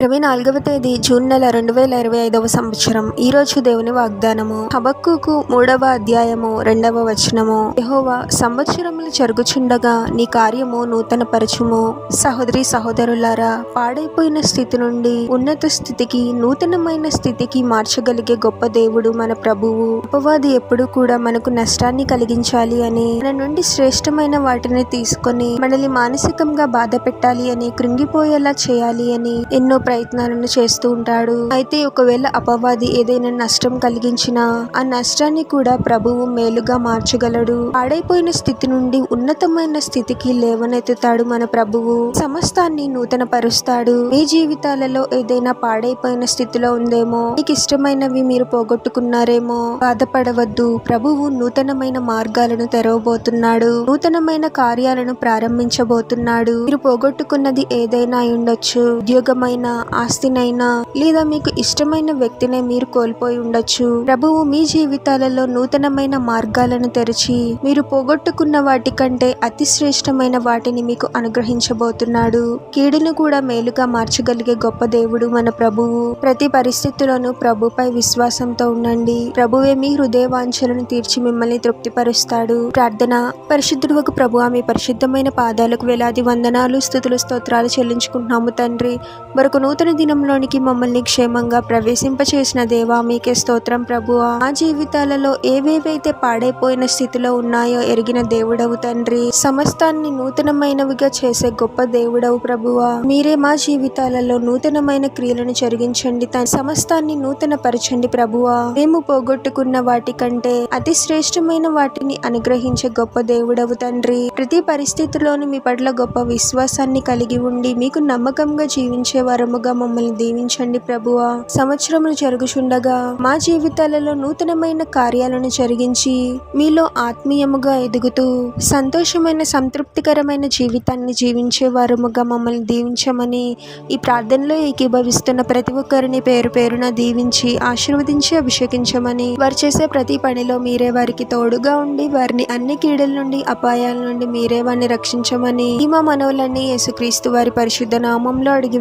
ఇరవై నాలుగవ తేదీ జూన్ నెల రెండు వేల ఇరవై ఐదవ సంవత్సరం. ఈ రోజు దేవుని వాగ్దానము. హబక్కుకు మూడవ అధ్యాయము రెండవ వచనము. యహోవా సంవత్సరములు జరుగుచుండగా నీ కార్యము నూతన పరచుము సహోదరి సహోదరులారా పాడైపోయిన స్థితి నుండి ఉన్నత స్థితికి నూతనమైన స్థితికి మార్చగలిగే గొప్ప దేవుడు మన ప్రభువు. అపవాది ఎప్పుడు కూడా మనకు నష్టాన్ని కలిగించాలి అని మన నుండి శ్రేష్టమైన వాటిని తీసుకొని మనల్ని మానసికంగా బాధ పెట్టాలి అని కృంగిపోయేలా చేయాలి అని ఎన్నో ప్రయత్నాలను చేస్తూ ఉంటాడు. అయితే ఒకవేళ అపవాది ఏదైనా నష్టం కలిగించినా ఆ నష్టాన్ని కూడా ప్రభువు మేలుగా మార్చగలడు. పాడైపోయిన స్థితి నుండి ఉన్నతమైన స్థితికి లేవనెత్తుతాడు మన ప్రభువు. సమస్తాన్ని నూతన పరుస్తాడు మీ జీవితాలలో ఏదైనా పాడైపోయిన స్థితిలో ఉందేమో మీకు ఇష్టమైనవి మీరు పోగొట్టుకున్నారేమో బాధపడవద్దు. ప్రభువు నూతనమైన మార్గాలను తెరవబోతున్నాడు. నూతనమైన కార్యాలను ప్రారంభించబోతున్నాడు. మీరు పోగొట్టుకున్నది ఏదైనా ఉండొచ్చు. ఉద్యోగమైన ఆస్తినైనా లేదా మీకు ఇష్టమైన వ్యక్తినే మీరు కోల్పోయి ఉండొచ్చు. ప్రభువు మీ జీవితాలలో నూతనమైన మార్గాలను తెరిచి మీరు పోగొట్టుకున్న వాటి కంటే అతి శ్రేష్టమైన వాటిని మీకు అనుగ్రహించబోతున్నాడు. కీడును కూడా మేలుగా మార్చగలిగే గొప్ప దేవుడు మన ప్రభువు. ప్రతి పరిస్థితిలోనూ ప్రభుపై విశ్వాసంతో ఉండండి. ప్రభువే మీ హృదయ వాంఛలను తీర్చి మిమ్మల్ని తృప్తిపరుస్తాడు. ప్రార్థన. పరిశుద్ధుడు ప్రభు మీ పరిశుద్ధమైన పాదాలకు వేలాది వందనాలు స్థుతులు స్తోత్రాలు చెల్లించుకుంటున్నాము తండ్రి. మరొక నూతన దినంలోనికి మమ్మల్ని క్షేమంగా ప్రవేశింపచేసిన దేవా మీకే స్తోత్రం ప్రభువా. మా జీవితాలలో ఏవేవైతే పాడైపోయిన స్థితిలో ఉన్నాయో ఎరిగిన దేవుడవు తండ్రి. సమస్తాన్ని నూతనమైనవిగా చేసే గొప్ప దేవుడవు ప్రభువా. మీరే మా జీవితాలలో నూతనమైన క్రియలను జరిగించండి. తన సమస్తాన్ని నూతన పరచండి ప్రభువా. మేము పోగొట్టుకున్న వాటి కంటే అతి శ్రేష్టమైన వాటిని అనుగ్రహించే గొప్ప దేవుడవు తండ్రి. ప్రతి పరిస్థితిలోనూ మీ పట్ల గొప్ప విశ్వాసాన్ని కలిగి ఉండి మీకు నమ్మకంగా జీవించే వారము వరముగా మమ్మల్ని దీవించండి ప్రభువా. సంవత్సరములు జరుగుచుండగా మా జీవితాలలో నూతనమైన కార్యాలను జరిగించి మీలో ఆత్మీయముగా ఎదుగుతూ సంతోషమైన సంతృప్తికరమైన జీవితాన్ని జీవించే వారముగా మమ్మల్ని దీవించమని ఈ ప్రార్థనలో ఏకీభవిస్తున్న ప్రతి ఒక్కరిని పేరు పేరున దీవించి ఆశీర్వదించి అభిషేకించమని వారు చేసే ప్రతి పనిలో మీరే వారికి తోడుగా ఉండి వారిని అన్ని కీడల నుండి అపాయాల నుండి మీరే వారిని రక్షించమని ఈ మా మనవులన్నీ యేసుక్రీస్తు వారి పరిశుద్ధ నామంలో అడిగి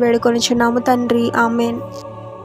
వేడుకొనిచున్నాము తండ్రి. ఆమెన్.